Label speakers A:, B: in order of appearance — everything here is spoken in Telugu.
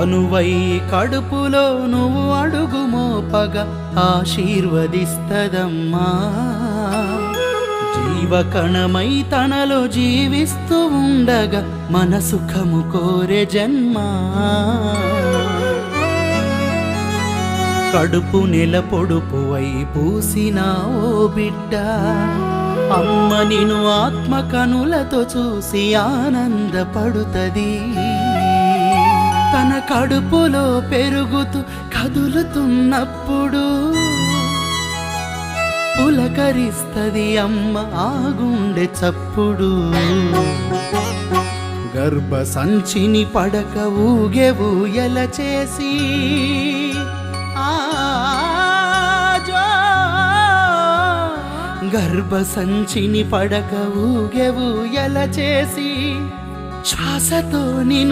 A: అనువై కడుపులో నువ్వు అడుగు మోపగ ఆశీర్వదిస్తదమ్మా. జీవకణమై తనలో జీవిస్తూ ఉండగా మన సుఖము కోరే జన్మా. కడుపు నెల పొడుపు వై పూసిన ఓ బిడ్డ. అమ్మ నిను ఆత్మ కనులతో చూసి ఆనందపడుతుంది. తన కడుపులో పెరుగుతూ కదులుతున్నప్పుడు పులకరిస్తది అమ్మ ఆ గుండె చప్పుడు. గర్భ సంచిని పడక ఊగే ఊయల చేసి గర్భ సంచిని పడక ఊగే ఊయల చేసి శ్వాసతో నిను